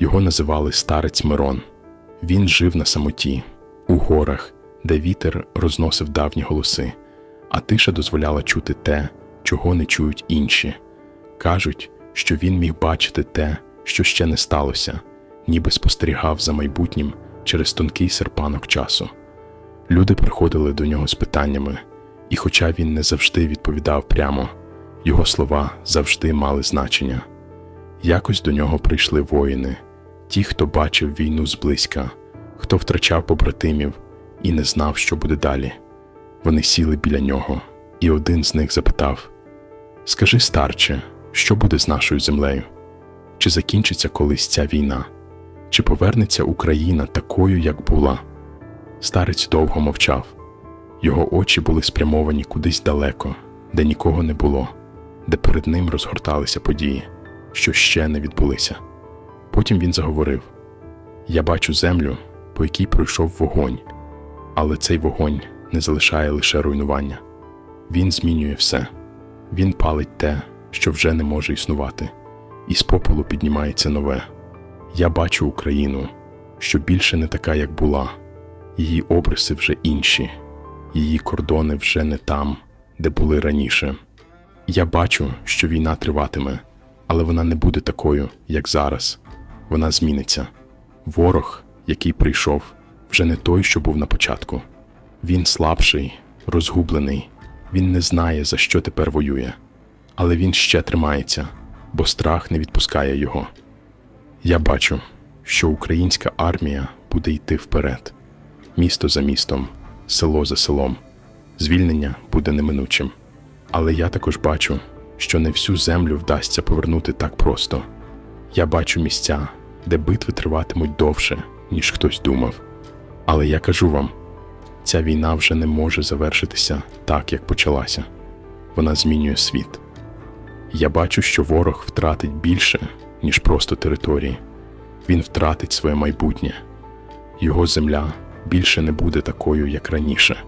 Його називали старець Мирон. Він жив на самоті, у горах, де вітер розносив давні голоси, а тиша дозволяла чути те, чого не чують інші. Кажуть, що він міг бачити те, що ще не сталося, ніби спостерігав за майбутнім через тонкий серпанок часу. Люди приходили до нього з питаннями, і хоча він не завжди відповідав прямо, його слова завжди мали значення. Якось до нього прийшли воїни, ті, хто бачив війну зблизька, хто втрачав побратимів і не знав, що буде далі. Вони сіли біля нього, і один з них запитав: Скажи, старче, що буде з нашою землею? Чи закінчиться колись ця війна? Чи повернеться Україна такою, як була? Старець довго мовчав. Його очі були спрямовані кудись далеко, де нікого не було, де перед ним розгорталися події, що ще не відбулися. Потім він заговорив: Я бачу землю, по якій пройшов вогонь, але цей вогонь не залишає лише руйнування. Він змінює все, він палить те, що вже не може існувати, і з попелу піднімається нове. Я бачу Україну, що більше не така, як була, її обриси вже інші, її кордони вже не там, де були раніше. Я бачу, що війна триватиме, але вона не буде такою, як зараз. Вона зміниться. Ворог, який прийшов, вже не той, що був на початку. Він слабший, розгублений, він не знає, за що тепер воює, але він ще тримається, бо страх не відпускає його. Я бачу, що українська армія буде йти вперед, місто за містом, село за селом. Звільнення буде неминучим. Але я також бачу, що не всю землю вдасться повернути так просто. Я бачу місця, де битви триватимуть довше, ніж хтось думав. Але я кажу вам, ця війна вже не може завершитися так, як почалася. Вона змінює світ. Я бачу, що ворог втратить більше, ніж просто території. Він втратить своє майбутнє. Його земля більше не буде такою, як раніше.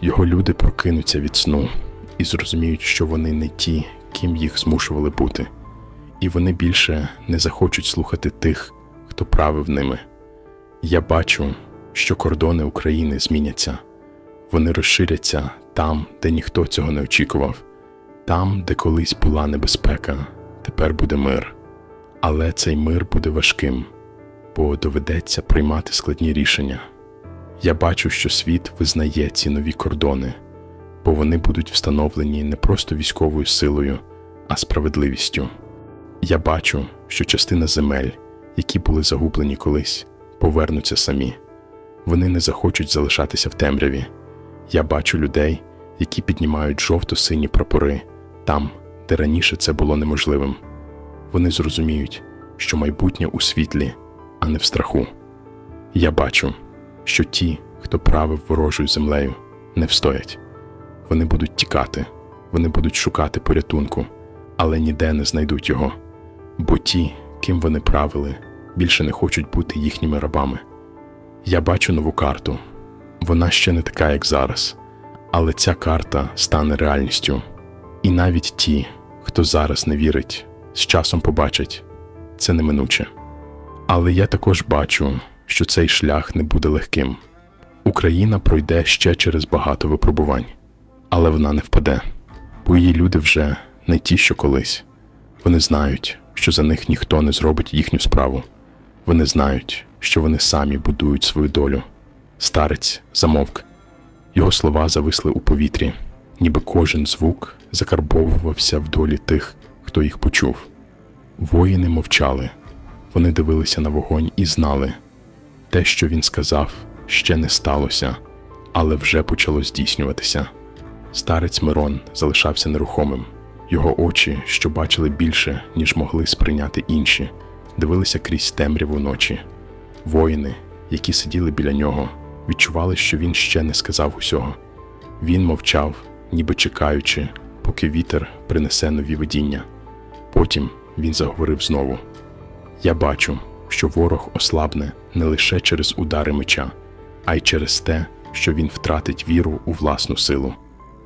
Його люди прокинуться від сну і зрозуміють, що вони не ті, ким їх змушували бути, і вони більше не захочуть слухати тих, хто правив ними. Я бачу, що кордони України зміняться, вони розширяться там, де ніхто цього не очікував, там, де колись була небезпека, тепер буде мир. Але цей мир буде важким, бо доведеться приймати складні рішення. Я бачу, що світ визнає ці нові кордони, бо вони будуть встановлені не просто військовою силою, а справедливістю. Я бачу, що частина земель, які були загублені колись, повернуться самі. Вони не захочуть залишатися в темряві. Я бачу людей, які піднімають жовто-сині прапори там, де раніше це було неможливим. Вони зрозуміють, що майбутнє у світлі, а не в страху. Я бачу, що ті, хто правив ворожою землею, не встоять. Вони будуть тікати, вони будуть шукати порятунку, але ніде не знайдуть його. Бо ті, ким вони правили, більше не хочуть бути їхніми рабами. Я бачу нову карту. Вона ще не така, як зараз, але ця карта стане реальністю. І навіть ті, хто зараз не вірить, з часом побачать це неминуче. Але я також бачу, що цей шлях не буде легким. Україна пройде ще через багато випробувань, але вона не впаде, бо її люди вже не ті, що колись. Вони знають, що за них ніхто не зробить їхню справу. Вони знають, що вони самі будують свою долю. Старець замовк. Його слова зависли у повітрі, ніби кожен звук закарбовувався в долі тих, хто їх почув. Воїни мовчали, вони дивилися на вогонь і знали, те, що він сказав, ще не сталося, але вже почало здійснюватися. Старець Мирон залишався нерухомим. Його очі, що бачили більше, ніж могли сприйняти інші, дивилися крізь темряву ночі. Воїни, які сиділи біля нього, відчували, що він ще не сказав усього. Він мовчав, ніби чекаючи, поки вітер принесе нові видіння. Потім він заговорив знову: Я бачу, що ворог ослабне не лише через удари меча, а й через те, що він втратить віру у власну силу.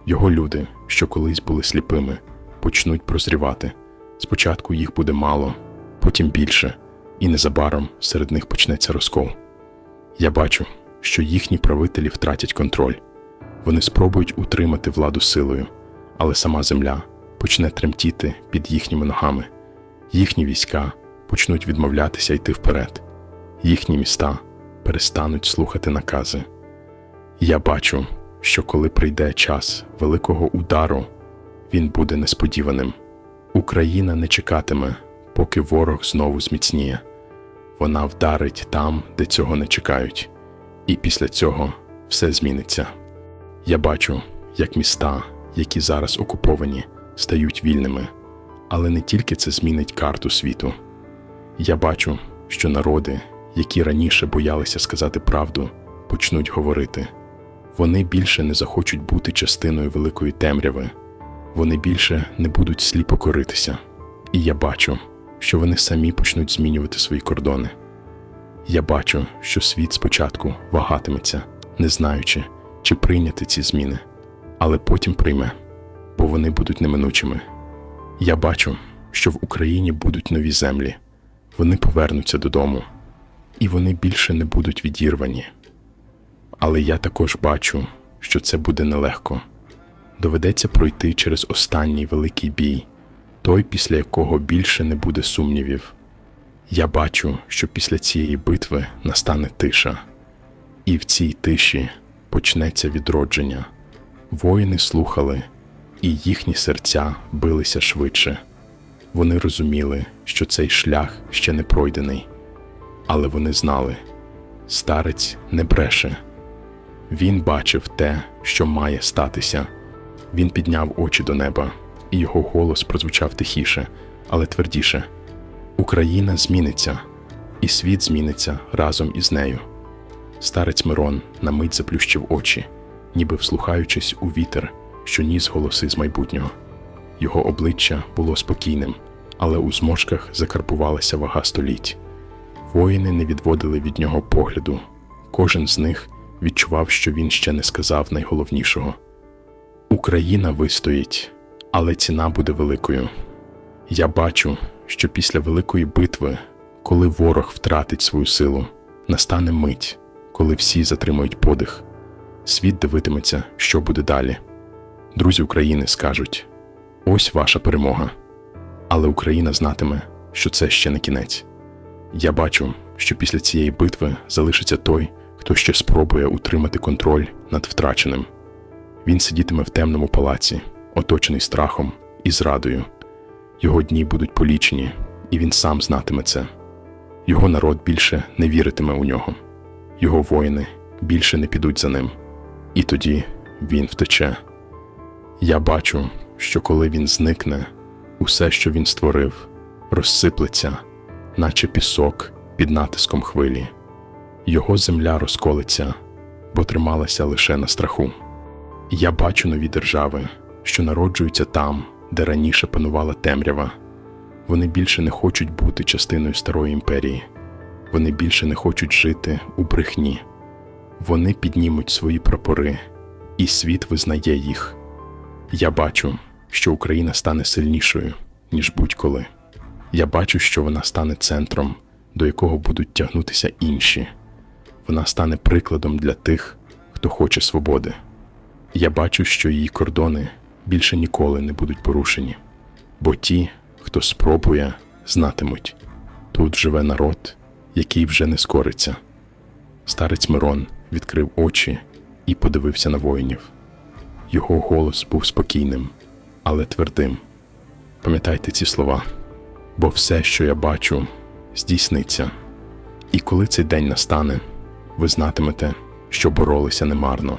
Його люди, що колись були сліпими, почнуть прозрівати. Спочатку їх буде мало, потім більше, і незабаром серед них почнеться розкол. Я бачу, що їхні правителі втратять контроль. Вони спробують утримати владу силою, але сама земля почне тремтіти під їхніми ногами. Їхні війська почнуть відмовлятися йти вперед, їхні міста перестануть слухати накази. Я бачу, що коли прийде час великого удару, він буде несподіваним. Україна не чекатиме, поки ворог знову зміцніє. Вона вдарить там, де цього не чекають, і після цього все зміниться. Я бачу, як міста, які зараз окуповані, стають вільними, але не тільки це змінить карту світу. Я бачу, що народи, які раніше боялися сказати правду, почнуть говорити. Вони більше не захочуть бути частиною великої темряви, вони більше не будуть сліпо коритися. І я бачу, що вони самі почнуть змінювати свої кордони. Я бачу, що світ спочатку вагатиметься, не знаючи, чи прийняти ці зміни, але потім прийме, бо вони будуть неминучими. Я бачу, що в Україні будуть нові землі, вони повернуться додому, і вони більше не будуть відірвані. Але я також бачу, що це буде нелегко. Доведеться пройти через останній великий бій, той, після якого більше не буде сумнівів. Я бачу, що після цієї битви настане тиша, і в цій тиші почнеться відродження. Воїни слухали, і їхні серця билися швидше. Вони розуміли, що цей шлях ще не пройдений, але вони знали, старець не бреше. Він бачив те, що має статися. Він підняв очі до неба, і його голос прозвучав тихіше, але твердіше. Україна зміниться, і світ зміниться разом із нею. Старець Мирон на мить заплющив очі, ніби вслухаючись у вітер, що ніс голоси з майбутнього. Його обличчя було спокійним, але у зморшках закарбувалася вага століть. Воїни не відводили від нього погляду. Кожен з них відчував, що він ще не сказав найголовнішого. Україна вистоїть, але ціна буде великою. Я бачу, що після великої битви, коли ворог втратить свою силу, настане мить, коли всі затримують подих. Світ дивитиметься, що буде далі. Друзі України скажуть: ось ваша перемога. Але Україна знатиме, що це ще не кінець. Я бачу, що після цієї битви залишиться той, хто ще спробує утримати контроль над втраченим. Він сидітиме в темному палаці, оточений страхом і зрадою. Його дні будуть полічені, і він сам знатиме це. Його народ більше не віритиме у нього, його воїни більше не підуть за ним, і тоді він втече. Я бачу, що коли він зникне, усе, що він створив, розсиплеться, наче пісок під натиском хвилі. Його земля розколиться, бо трималася лише на страху. Я бачу нові держави, що народжуються там, де раніше панувала темрява. Вони більше не хочуть бути частиною старої імперії, вони більше не хочуть жити у брехні. Вони піднімуть свої прапори, і світ визнає їх. Я бачу, що Україна стане сильнішою, ніж будь-коли. Я бачу, що вона стане центром, до якого будуть тягнутися інші. Вона стане прикладом для тих, хто хоче свободи. Я бачу, що її кордони більше ніколи не будуть порушені, бо ті, хто спробує, знатимуть тут живе народ, який вже не скориться. Старець Мирон відкрив очі і подивився на воїнів. Його голос був спокійним, але твердим. Пам'ятайте ці слова, бо все, що я бачу, здійсниться. І коли цей день настане, ви знатимете, що боролися немарно.